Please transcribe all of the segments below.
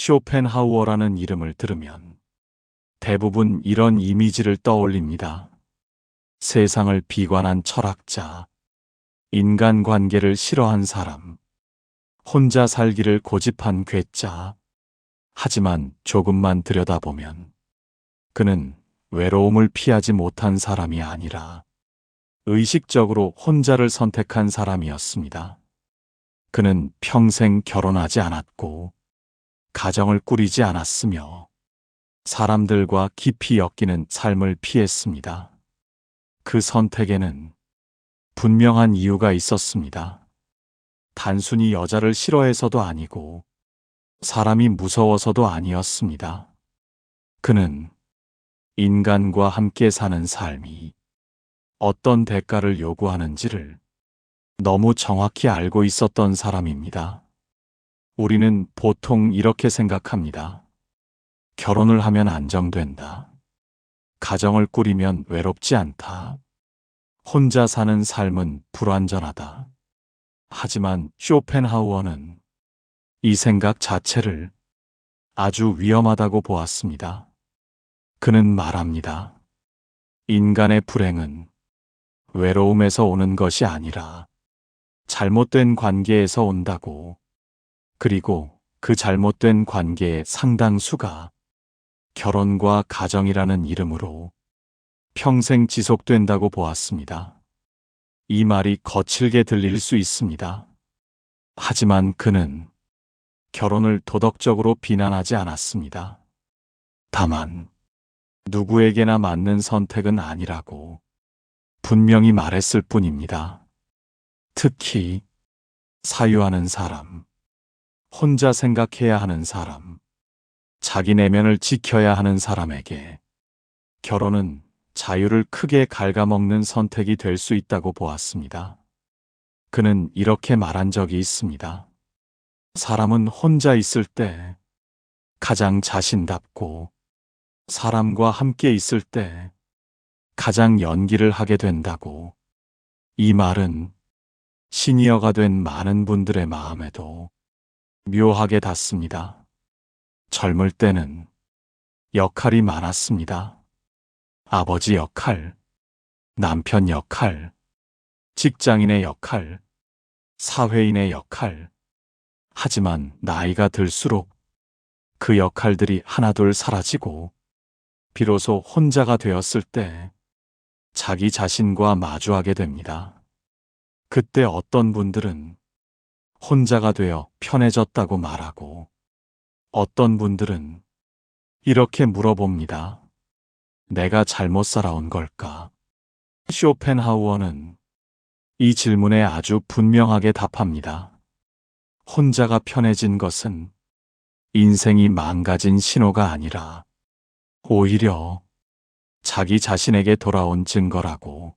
쇼펜하우어라는 이름을 들으면 대부분 이런 이미지를 떠올립니다. 세상을 비관한 철학자, 인간 관계를 싫어한 사람, 혼자 살기를 고집한 괴짜. 하지만 조금만 들여다보면 그는 외로움을 피하지 못한 사람이 아니라 의식적으로 혼자를 선택한 사람이었습니다. 그는 평생 결혼하지 않았고 가정을 꾸리지 않았으며 사람들과 깊이 엮이는 삶을 피했습니다. 그 선택에는 분명한 이유가 있었습니다. 단순히 여자를 싫어해서도 아니고 사람이 무서워서도 아니었습니다. 그는 인간과 함께 사는 삶이 어떤 대가를 요구하는지를 너무 정확히 알고 있었던 사람입니다. 우리는 보통 이렇게 생각합니다. 결혼을 하면 안정된다. 가정을 꾸리면 외롭지 않다. 혼자 사는 삶은 불완전하다. 하지만 쇼펜하우어는 이 생각 자체를 아주 위험하다고 보았습니다. 그는 말합니다. 인간의 불행은 외로움에서 오는 것이 아니라 잘못된 관계에서 온다고. 그리고 그 잘못된 관계의 상당수가 결혼과 가정이라는 이름으로 평생 지속된다고 보았습니다. 이 말이 거칠게 들릴 수 있습니다. 하지만 그는 결혼을 도덕적으로 비난하지 않았습니다. 다만, 누구에게나 맞는 선택은 아니라고 분명히 말했을 뿐입니다. 특히, 사유하는 사람, 혼자 생각해야 하는 사람, 자기 내면을 지켜야 하는 사람에게 결혼은 자유를 크게 갉아먹는 선택이 될 수 있다고 보았습니다. 그는 이렇게 말한 적이 있습니다. 사람은 혼자 있을 때 가장 자신답고 사람과 함께 있을 때 가장 연기를 하게 된다고. 이 말은 시니어가 된 많은 분들의 마음에도 묘하게 닿습니다. 젊을 때는 역할이 많았습니다. 아버지 역할, 남편 역할, 직장인의 역할, 사회인의 역할. 하지만 나이가 들수록 그 역할들이 하나둘 사라지고 비로소 혼자가 되었을 때 자기 자신과 마주하게 됩니다. 그때 어떤 분들은 혼자가 되어 편해졌다고 말하고 어떤 분들은 이렇게 물어봅니다. 내가 잘못 살아온 걸까? 쇼펜하우어는 이 질문에 아주 분명하게 답합니다. 혼자가 편해진 것은 인생이 망가진 신호가 아니라 오히려 자기 자신에게 돌아온 증거라고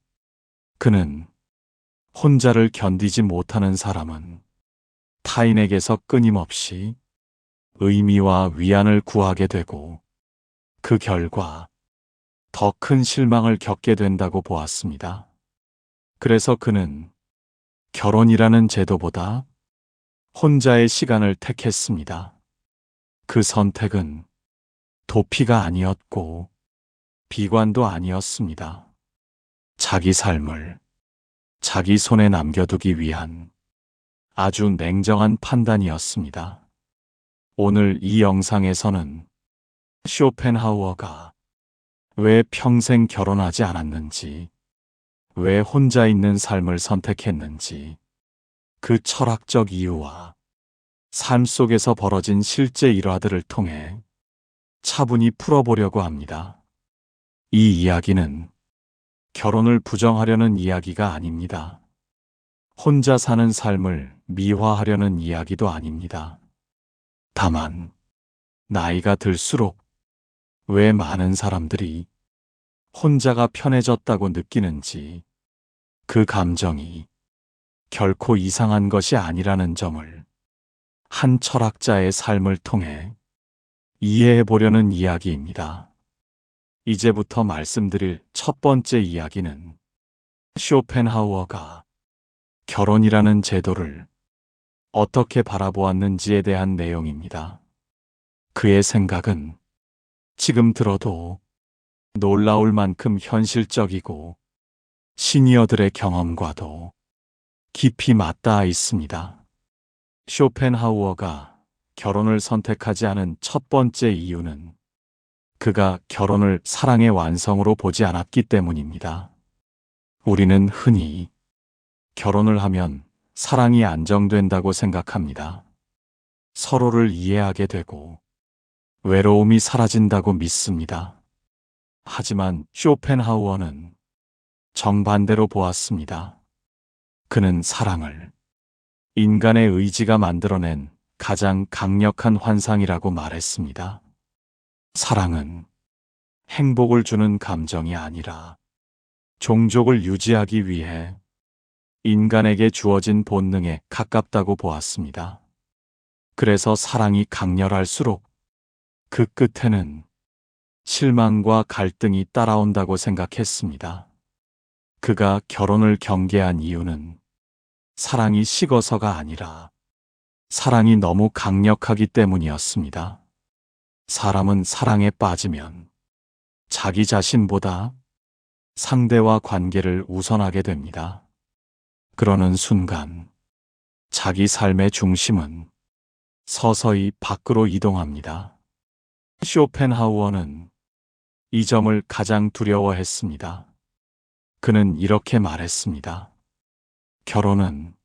그는 혼자를 견디지 못하는 사람은 타인에게서 끊임없이 의미와 위안을 구하게 되고 그 결과 더 큰 실망을 겪게 된다고 보았습니다. 그래서 그는 결혼이라는 제도보다 혼자의 시간을 택했습니다. 그 선택은 도피가 아니었고 비관도 아니었습니다. 자기 삶을 자기 손에 남겨두기 위한 아주 냉정한 판단이었습니다. 오늘 이 영상에서는 쇼펜하우어가 왜 평생 결혼하지 않았는지, 왜 혼자 있는 삶을 선택했는지, 그 철학적 이유와 삶 속에서 벌어진 실제 일화들을 통해 차분히 풀어보려고 합니다. 이 이야기는 결혼을 부정하려는 이야기가 아닙니다. 혼자 사는 삶을 미화하려는 이야기도 아닙니다. 다만, 나이가 들수록 왜 많은 사람들이 혼자가 편해졌다고 느끼는지 그 감정이 결코 이상한 것이 아니라는 점을 한 철학자의 삶을 통해 이해해 보려는 이야기입니다. 이제부터 말씀드릴 첫 번째 이야기는 쇼펜하우어가 결혼이라는 제도를 어떻게 바라보았는지에 대한 내용입니다. 그의 생각은 지금 들어도 놀라울 만큼 현실적이고 시니어들의 경험과도 깊이 맞닿아 있습니다. 쇼펜하우어가 결혼을 선택하지 않은 첫 번째 이유는 그가 결혼을 사랑의 완성으로 보지 않았기 때문입니다. 우리는 흔히 결혼을 하면 사랑이 안정된다고 생각합니다. 서로를 이해하게 되고 외로움이 사라진다고 믿습니다. 하지만 쇼펜하우어는 정반대로 보았습니다. 그는 사랑을 인간의 의지가 만들어낸 가장 강력한 환상이라고 말했습니다. 사랑은 행복을 주는 감정이 아니라 종족을 유지하기 위해 인간에게 주어진 본능에 가깝다고 보았습니다. 그래서 사랑이 강렬할수록 그 끝에는 실망과 갈등이 따라온다고 생각했습니다. 그가 결혼을 경계한 이유는 사랑이 식어서가 아니라 사랑이 너무 강력하기 때문이었습니다. 사람은 사랑에 빠지면 자기 자신보다 상대와 관계를 우선하게 됩니다. 그러는 순간 자기 삶의 중심은 서서히 밖으로 이동합니다. 쇼펜하우어는 이 점을 가장 두려워했습니다. 그는 이렇게 말했습니다. 결혼은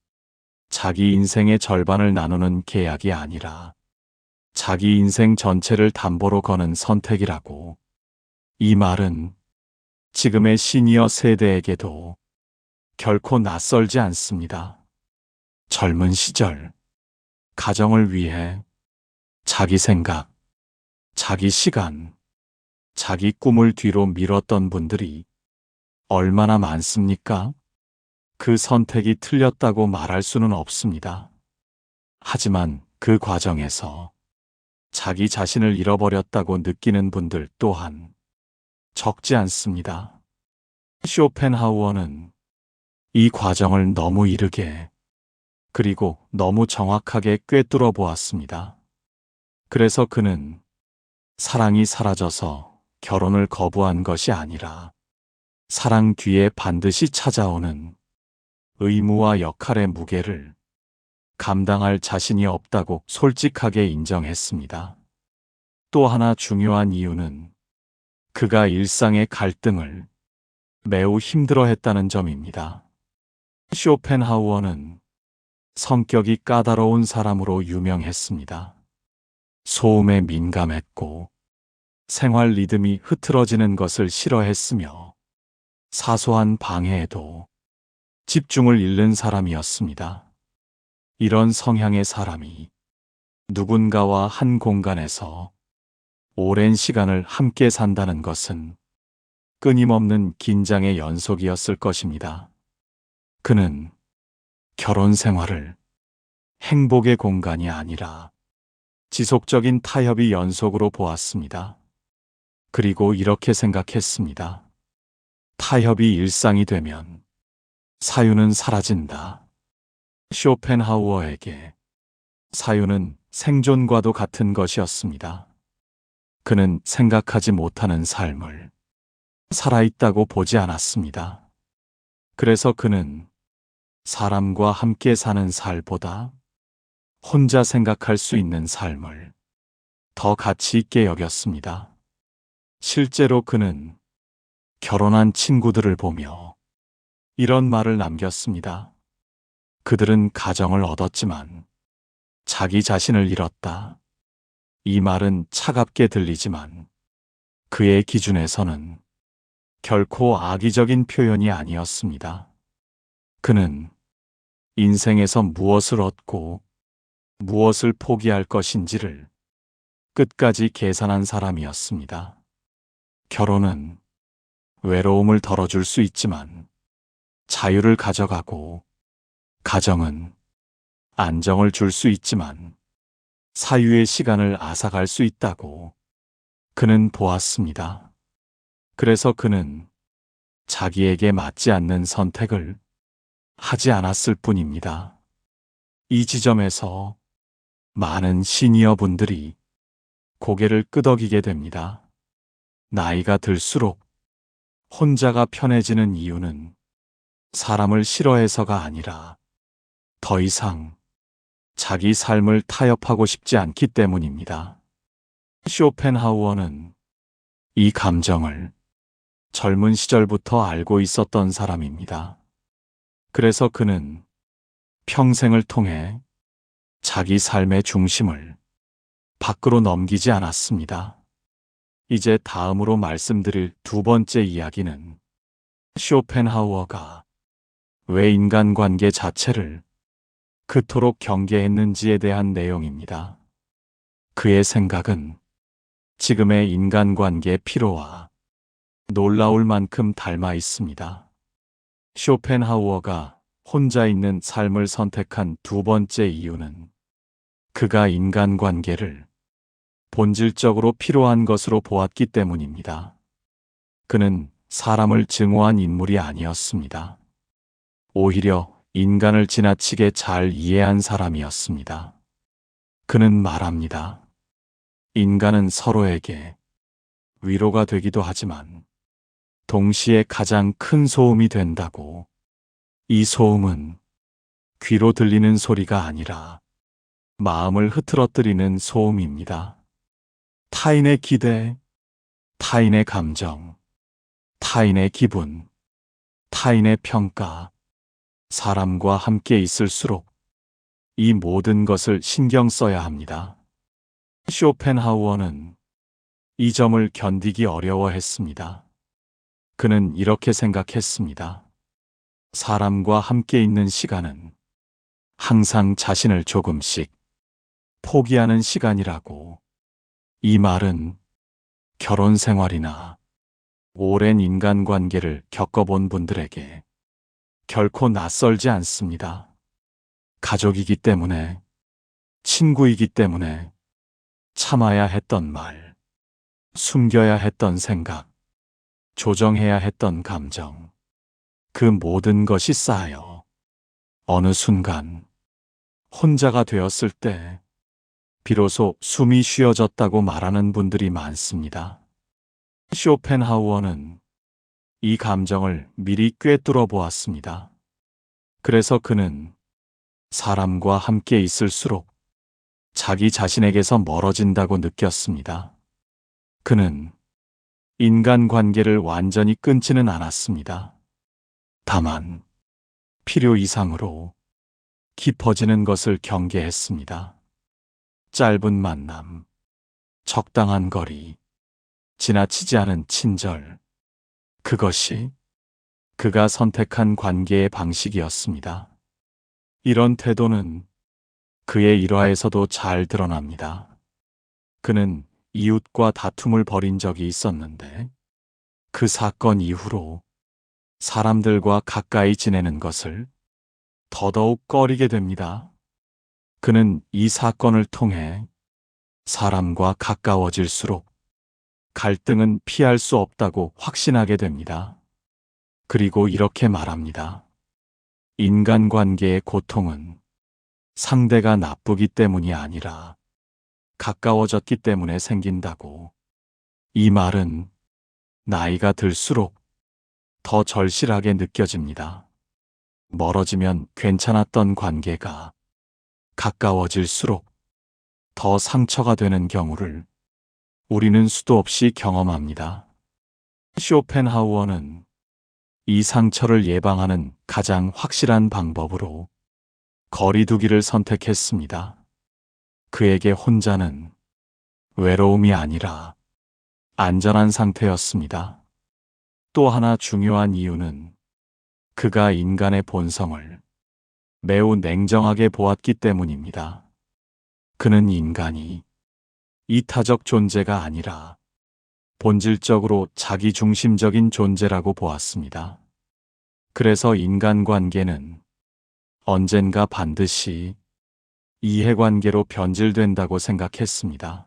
자기 인생의 절반을 나누는 계약이 아니라 자기 인생 전체를 담보로 거는 선택이라고. 이 말은 지금의 시니어 세대에게도 결코 낯설지 않습니다. 젊은 시절, 가정을 위해 자기 생각, 자기 시간, 자기 꿈을 뒤로 밀었던 분들이 얼마나 많습니까? 그 선택이 틀렸다고 말할 수는 없습니다. 하지만 그 과정에서 자기 자신을 잃어버렸다고 느끼는 분들 또한 적지 않습니다. 쇼펜하우어는 이 과정을 너무 이르게 그리고 너무 정확하게 꿰뚫어 보았습니다. 그래서 그는 사랑이 사라져서 결혼을 거부한 것이 아니라 사랑 뒤에 반드시 찾아오는 의무와 역할의 무게를 감당할 자신이 없다고 솔직하게 인정했습니다. 또 하나 중요한 이유는 그가 일상의 갈등을 매우 힘들어 했다는 점입니다. 쇼펜하우어는 성격이 까다로운 사람으로 유명했습니다. 소음에 민감했고 생활 리듬이 흐트러지는 것을 싫어했으며 사소한 방해에도 집중을 잃는 사람이었습니다. 이런 성향의 사람이 누군가와 한 공간에서 오랜 시간을 함께 산다는 것은 끊임없는 긴장의 연속이었을 것입니다. 그는 결혼 생활을 행복의 공간이 아니라 지속적인 타협이 연속으로 보았습니다. 그리고 이렇게 생각했습니다. 타협이 일상이 되면 사유는 사라진다. 쇼펜하우어에게 사유는 생존과도 같은 것이었습니다. 그는 생각하지 못하는 삶을 살아있다고 보지 않았습니다. 그래서 그는 사람과 함께 사는 살보다 혼자 생각할 수 있는 삶을 더 가치 있게 여겼습니다. 실제로 그는 결혼한 친구들을 보며 이런 말을 남겼습니다. 그들은 가정을 얻었지만 자기 자신을 잃었다. 이 말은 차갑게 들리지만 그의 기준에서는 결코 악의적인 표현이 아니었습니다. 그는 인생에서 무엇을 얻고 무엇을 포기할 것인지를 끝까지 계산한 사람이었습니다. 결혼은 외로움을 덜어줄 수 있지만 자유를 가져가고 가정은 안정을 줄 수 있지만 사유의 시간을 앗아갈 수 있다고 그는 보았습니다. 그래서 그는 자기에게 맞지 않는 선택을 하지 않았을 뿐입니다. 이 지점에서 많은 시니어 분들이 고개를 끄덕이게 됩니다. 나이가 들수록 혼자가 편해지는 이유는 사람을 싫어해서가 아니라 더 이상 자기 삶을 타협하고 싶지 않기 때문입니다. 쇼펜하우어는 이 감정을 젊은 시절부터 알고 있었던 사람입니다. 그래서 그는 평생을 통해 자기 삶의 중심을 밖으로 넘기지 않았습니다. 이제 다음으로 말씀드릴 두 번째 이야기는 쇼펜하우어가 왜 인간관계 자체를 그토록 경계했는지에 대한 내용입니다. 그의 생각은 지금의 인간관계의 피로와 놀라울 만큼 닮아 있습니다. 쇼펜하우어가 혼자 있는 삶을 선택한 두 번째 이유는 그가 인간관계를 본질적으로 필요한 것으로 보았기 때문입니다. 그는 사람을 증오한 인물이 아니었습니다. 오히려 인간을 지나치게 잘 이해한 사람이었습니다. 그는 말합니다. 인간은 서로에게 위로가 되기도 하지만 동시에 가장 큰 소음이 된다고. 이 소음은 귀로 들리는 소리가 아니라 마음을 흐트러뜨리는 소음입니다. 타인의 기대, 타인의 감정, 타인의 기분, 타인의 평가, 사람과 함께 있을수록 이 모든 것을 신경 써야 합니다. 쇼펜하우어는 이 점을 견디기 어려워했습니다. 그는 이렇게 생각했습니다. 사람과 함께 있는 시간은 항상 자신을 조금씩 포기하는 시간이라고. 이 말은 결혼 생활이나 오랜 인간관계를 겪어본 분들에게 결코 낯설지 않습니다. 가족이기 때문에, 친구이기 때문에 참아야 했던 말, 숨겨야 했던 생각, 조정해야 했던 감정, 그 모든 것이 쌓여 어느 순간 혼자가 되었을 때 비로소 숨이 쉬어졌다고 말하는 분들이 많습니다. 쇼펜하우어는 이 감정을 미리 꿰뚫어 보았습니다. 그래서 그는 사람과 함께 있을수록 자기 자신에게서 멀어진다고 느꼈습니다. 그는 인간 관계를 완전히 끊지는 않았습니다. 다만 필요 이상으로 깊어지는 것을 경계했습니다. 짧은 만남, 적당한 거리, 지나치지 않은 친절. 그것이 그가 선택한 관계의 방식이었습니다. 이런 태도는 그의 일화에서도 잘 드러납니다. 그는 이웃과 다툼을 벌인 적이 있었는데 그 사건 이후로 사람들과 가까이 지내는 것을 더더욱 꺼리게 됩니다. 그는 이 사건을 통해 사람과 가까워질수록 갈등은 피할 수 없다고 확신하게 됩니다. 그리고 이렇게 말합니다. 인간관계의 고통은 상대가 나쁘기 때문이 아니라 가까워졌기 때문에 생긴다고. 이 말은 나이가 들수록 더 절실하게 느껴집니다. 멀어지면 괜찮았던 관계가 가까워질수록 더 상처가 되는 경우를 우리는 수도 없이 경험합니다. 쇼펜하우어는 이 상처를 예방하는 가장 확실한 방법으로 거리두기를 선택했습니다. 그에게 혼자는 외로움이 아니라 안전한 상태였습니다. 또 하나 중요한 이유는 그가 인간의 본성을 매우 냉정하게 보았기 때문입니다. 그는 인간이 이타적 존재가 아니라 본질적으로 자기 중심적인 존재라고 보았습니다. 그래서 인간관계는 언젠가 반드시 이해관계로 변질된다고 생각했습니다.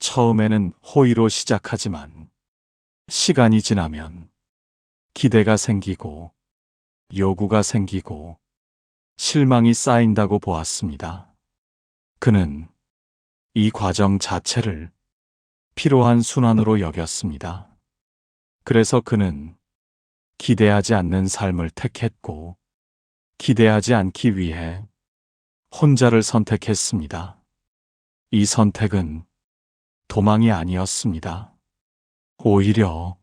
처음에는 호의로 시작하지만 시간이 지나면 기대가 생기고 요구가 생기고 실망이 쌓인다고 보았습니다. 그는 이 과정 자체를 필요한 순환으로 여겼습니다. 그래서 그는 기대하지 않는 삶을 택했고, 기대하지 않기 위해 혼자를 선택했습니다. 이 선택은 도망이 아니었습니다. 오히려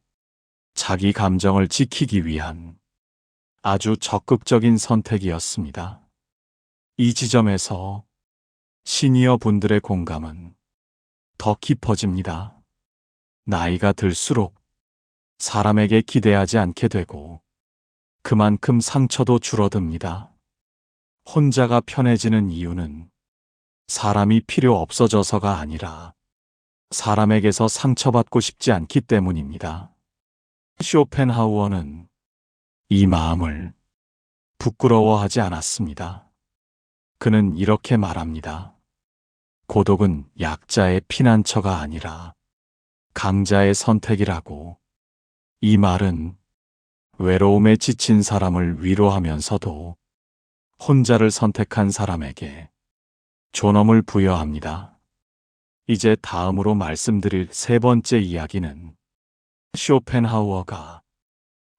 자기 감정을 지키기 위한 아주 적극적인 선택이었습니다. 이 지점에서 시니어 분들의 공감은 더 깊어집니다. 나이가 들수록 사람에게 기대하지 않게 되고 그만큼 상처도 줄어듭니다. 혼자가 편해지는 이유는 사람이 필요 없어져서가 아니라 사람에게서 상처받고 싶지 않기 때문입니다. 쇼펜하우어는 이 마음을 부끄러워하지 않았습니다. 그는 이렇게 말합니다. 고독은 약자의 피난처가 아니라 강자의 선택이라고. 이 말은 외로움에 지친 사람을 위로하면서도 혼자를 선택한 사람에게 존엄을 부여합니다. 이제 다음으로 말씀드릴 세 번째 이야기는 쇼펜하우어가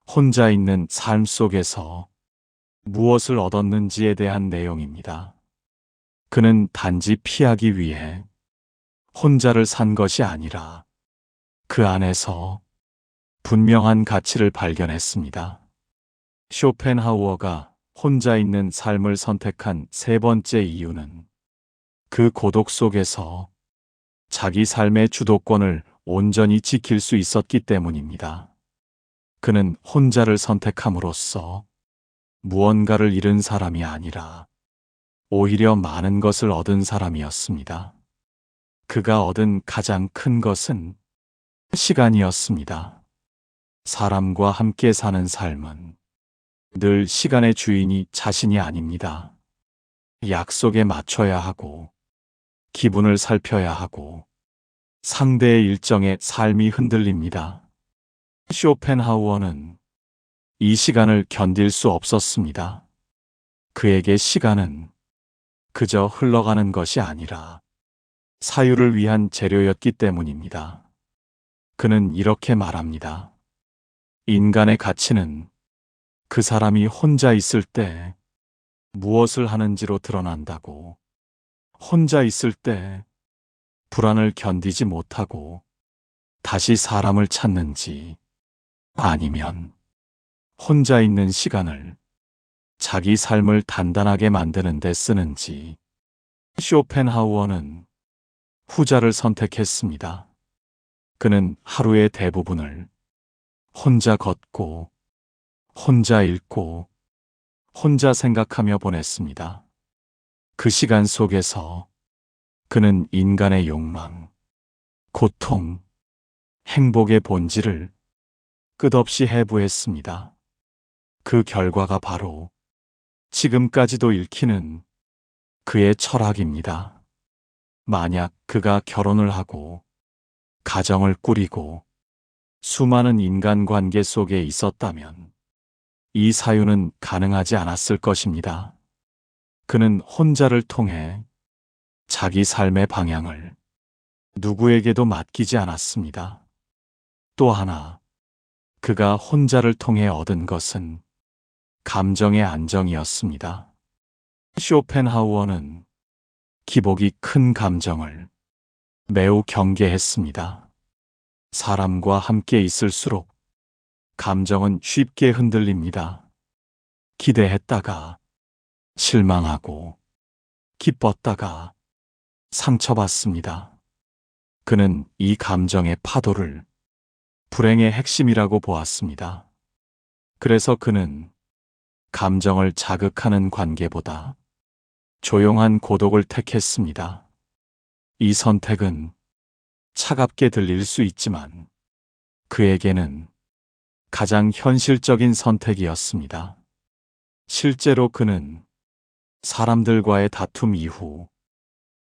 혼자 있는 삶 속에서 무엇을 얻었는지에 대한 내용입니다. 그는 단지 피하기 위해 혼자를 산 것이 아니라 그 안에서 분명한 가치를 발견했습니다. 쇼펜하우어가 혼자 있는 삶을 선택한 세 번째 이유는 그 고독 속에서 자기 삶의 주도권을 온전히 지킬 수 있었기 때문입니다. 그는 혼자를 선택함으로써 무언가를 잃은 사람이 아니라 오히려 많은 것을 얻은 사람이었습니다. 그가 얻은 가장 큰 것은 시간이었습니다. 사람과 함께 사는 삶은 늘 시간의 주인이 자신이 아닙니다. 약속에 맞춰야 하고, 기분을 살펴야 하고, 상대의 일정에 삶이 흔들립니다. 쇼펜하우어는 이 시간을 견딜 수 없었습니다. 그에게 시간은 그저 흘러가는 것이 아니라 사유를 위한 재료였기 때문입니다. 그는 이렇게 말합니다. 인간의 가치는 그 사람이 혼자 있을 때 무엇을 하는지로 드러난다고. 혼자 있을 때 불안을 견디지 못하고 다시 사람을 찾는지 아니면 혼자 있는 시간을 자기 삶을 단단하게 만드는 데 쓰는지 쇼펜하우어는 후자를 선택했습니다. 그는 하루의 대부분을 혼자 걷고, 혼자 읽고, 혼자 생각하며 보냈습니다. 그 시간 속에서 그는 인간의 욕망, 고통, 행복의 본질을 끝없이 해부했습니다. 그 결과가 바로 지금까지도 읽히는 그의 철학입니다. 만약 그가 결혼을 하고 가정을 꾸리고 수많은 인간관계 속에 있었다면 이 사유는 가능하지 않았을 것입니다. 그는 혼자를 통해 자기 삶의 방향을 누구에게도 맡기지 않았습니다. 또 하나, 그가 혼자를 통해 얻은 것은 감정의 안정이었습니다. 쇼펜하우어는 기복이 큰 감정을 매우 경계했습니다. 사람과 함께 있을수록 감정은 쉽게 흔들립니다. 기대했다가 실망하고 기뻤다가 상처받습니다. 그는 이 감정의 파도를 불행의 핵심이라고 보았습니다. 그래서 그는 감정을 자극하는 관계보다 조용한 고독을 택했습니다. 이 선택은 차갑게 들릴 수 있지만 그에게는 가장 현실적인 선택이었습니다. 실제로 그는 사람들과의 다툼 이후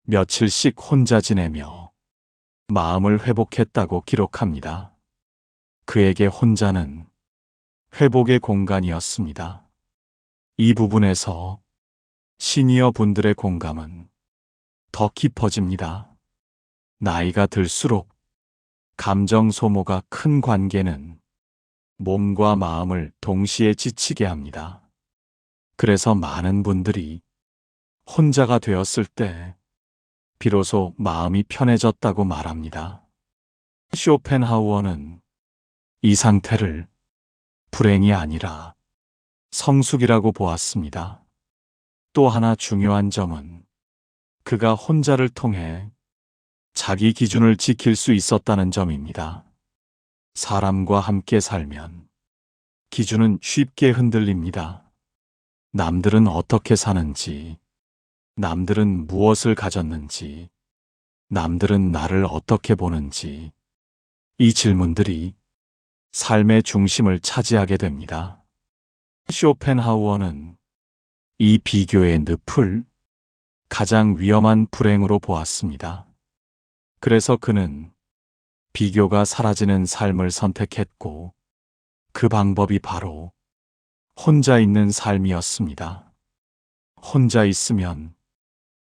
며칠씩 혼자 지내며 마음을 회복했다고 기록합니다. 그에게 혼자는 회복의 공간이었습니다. 이 부분에서 시니어 분들의 공감은 더 깊어집니다. 나이가 들수록 감정 소모가 큰 관계는 몸과 마음을 동시에 지치게 합니다. 그래서 많은 분들이 혼자가 되었을 때 비로소 마음이 편해졌다고 말합니다. 쇼펜하우어는 이 상태를 불행이 아니라 성숙이라고 보았습니다. 또 하나 중요한 점은 그가 혼자를 통해 자기 기준을 지킬 수 있었다는 점입니다. 사람과 함께 살면 기준은 쉽게 흔들립니다. 남들은 어떻게 사는지, 남들은 무엇을 가졌는지, 남들은 나를 어떻게 보는지, 이 질문들이 삶의 중심을 차지하게 됩니다. 쇼펜하우어는 이 비교의 늪을 가장 위험한 불행으로 보았습니다. 그래서 그는 비교가 사라지는 삶을 선택했고 그 방법이 바로 혼자 있는 삶이었습니다. 혼자 있으면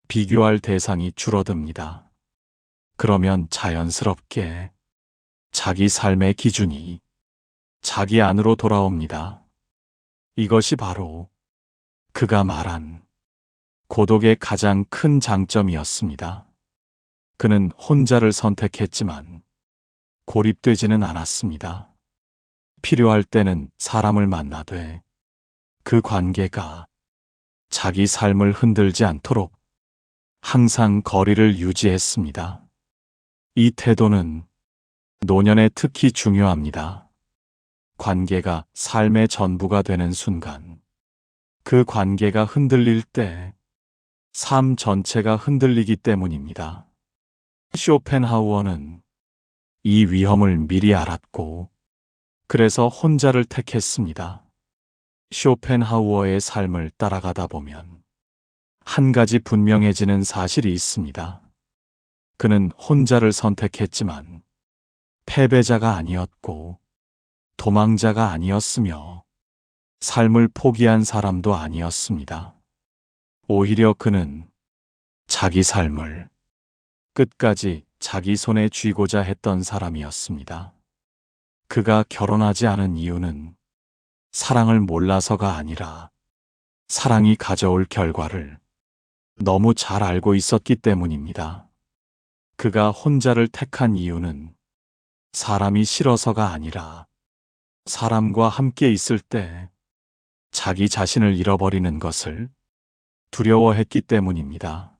비교할 대상이 줄어듭니다. 그러면 자연스럽게 자기 삶의 기준이 자기 안으로 돌아옵니다. 이것이 바로 그가 말한 고독의 가장 큰 장점이었습니다. 그는 혼자를 선택했지만 고립되지는 않았습니다. 필요할 때는 사람을 만나되 그 관계가 자기 삶을 흔들지 않도록 항상 거리를 유지했습니다. 이 태도는 노년에 특히 중요합니다. 관계가 삶의 전부가 되는 순간, 그 관계가 흔들릴 때 삶 전체가 흔들리기 때문입니다. 쇼펜하우어는 이 위험을 미리 알았고, 그래서 혼자를 택했습니다. 쇼펜하우어의 삶을 따라가다 보면 한 가지 분명해지는 사실이 있습니다. 그는 혼자를 선택했지만 패배자가 아니었고 도망자가 아니었으며 삶을 포기한 사람도 아니었습니다. 오히려 그는 자기 삶을 끝까지 자기 손에 쥐고자 했던 사람이었습니다. 그가 결혼하지 않은 이유는 사랑을 몰라서가 아니라 사랑이 가져올 결과를 너무 잘 알고 있었기 때문입니다. 그가 혼자를 택한 이유는 사람이 싫어서가 아니라 사람과 함께 있을 때 자기 자신을 잃어버리는 것을 두려워했기 때문입니다.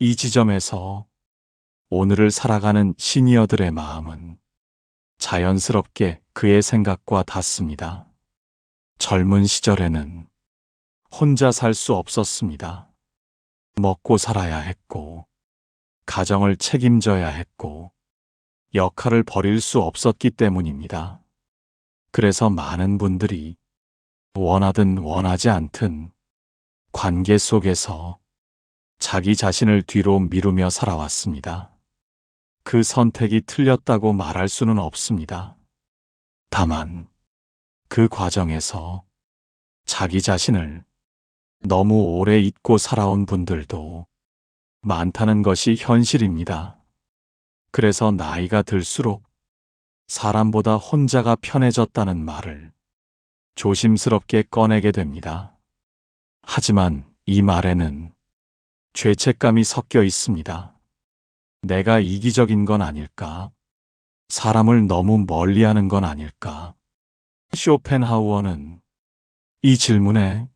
이 지점에서 오늘을 살아가는 시니어들의 마음은 자연스럽게 그의 생각과 닿습니다. 젊은 시절에는 혼자 살 수 없었습니다. 먹고 살아야 했고, 가정을 책임져야 했고, 역할을 버릴 수 없었기 때문입니다. 그래서 많은 분들이 원하든 원하지 않든 관계 속에서 자기 자신을 뒤로 미루며 살아왔습니다. 그 선택이 틀렸다고 말할 수는 없습니다. 다만 그 과정에서 자기 자신을 너무 오래 잊고 살아온 분들도 많다는 것이 현실입니다. 그래서 나이가 들수록 사람보다 혼자가 편해졌다는 말을 조심스럽게 꺼내게 됩니다. 하지만 이 말에는 죄책감이 섞여 있습니다. 내가 이기적인 건 아닐까? 사람을 너무 멀리 하는 건 아닐까? 쇼펜하우어는 이 질문에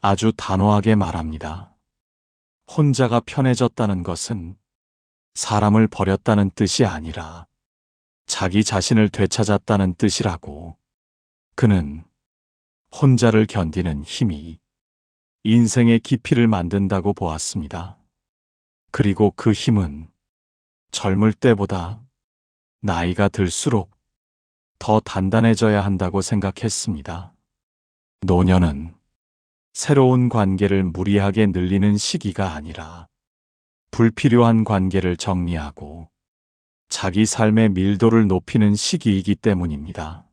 아주 단호하게 말합니다. 혼자가 편해졌다는 것은 사람을 버렸다는 뜻이 아니라 자기 자신을 되찾았다는 뜻이라고. 그는 혼자를 견디는 힘이 인생의 깊이를 만든다고 보았습니다. 그리고 그 힘은 젊을 때보다 나이가 들수록 더 단단해져야 한다고 생각했습니다. 노년은 새로운 관계를 무리하게 늘리는 시기가 아니라 불필요한 관계를 정리하고 자기 삶의 밀도를 높이는 시기이기 때문입니다.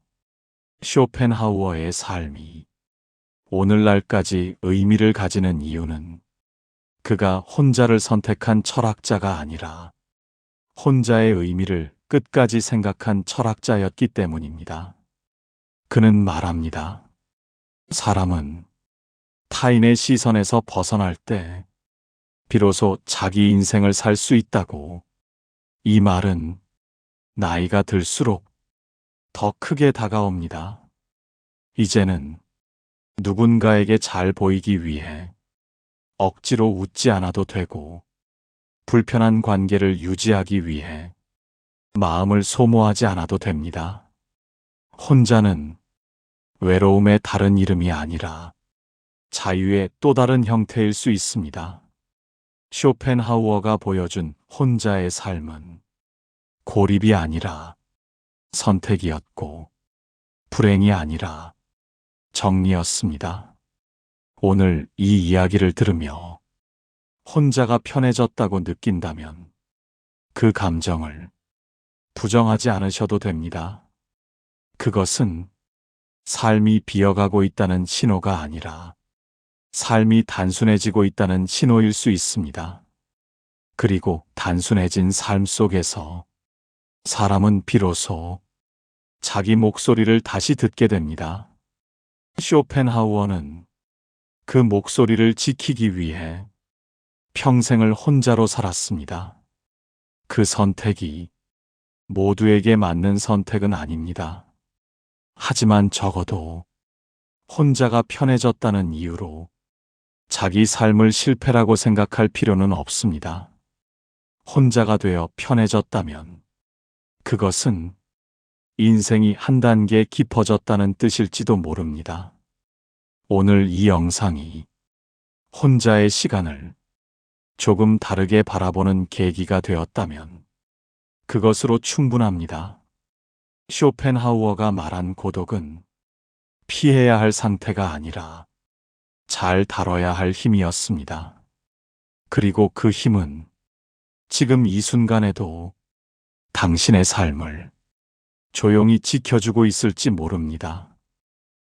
쇼펜하우어의 삶이 오늘날까지 의미를 가지는 이유는 그가 혼자를 선택한 철학자가 아니라 혼자의 의미를 끝까지 생각한 철학자였기 때문입니다. 그는 말합니다. 사람은 타인의 시선에서 벗어날 때 비로소 자기 인생을 살 수 있다고 이 말은 나이가 들수록 더 크게 다가옵니다. 이제는 누군가에게 잘 보이기 위해 억지로 웃지 않아도 되고 불편한 관계를 유지하기 위해 마음을 소모하지 않아도 됩니다. 혼자는 외로움의 다른 이름이 아니라 자유의 또 다른 형태일 수 있습니다. 쇼펜하우어가 보여준 혼자의 삶은 고립이 아니라 선택이었고 불행이 아니라 정리였습니다. 오늘 이 이야기를 들으며 혼자가 편해졌다고 느낀다면 그 감정을 부정하지 않으셔도 됩니다. 그것은 삶이 비어가고 있다는 신호가 아니라 삶이 단순해지고 있다는 신호일 수 있습니다. 그리고 단순해진 삶 속에서 사람은 비로소 자기 목소리를 다시 듣게 됩니다. 쇼펜하우어는 그 목소리를 지키기 위해 평생을 혼자로 살았습니다. 그 선택이 모두에게 맞는 선택은 아닙니다. 하지만 적어도 혼자가 편해졌다는 이유로 자기 삶을 실패라고 생각할 필요는 없습니다. 혼자가 되어 편해졌다면 그것은 인생이 한 단계 깊어졌다는 뜻일지도 모릅니다. 오늘 이 영상이 혼자의 시간을 조금 다르게 바라보는 계기가 되었다면 그것으로 충분합니다. 쇼펜하우어가 말한 고독은 피해야 할 상태가 아니라 잘 다뤄야 할 힘이었습니다. 그리고 그 힘은 지금 이 순간에도 당신의 삶을 조용히 지켜주고 있을지 모릅니다.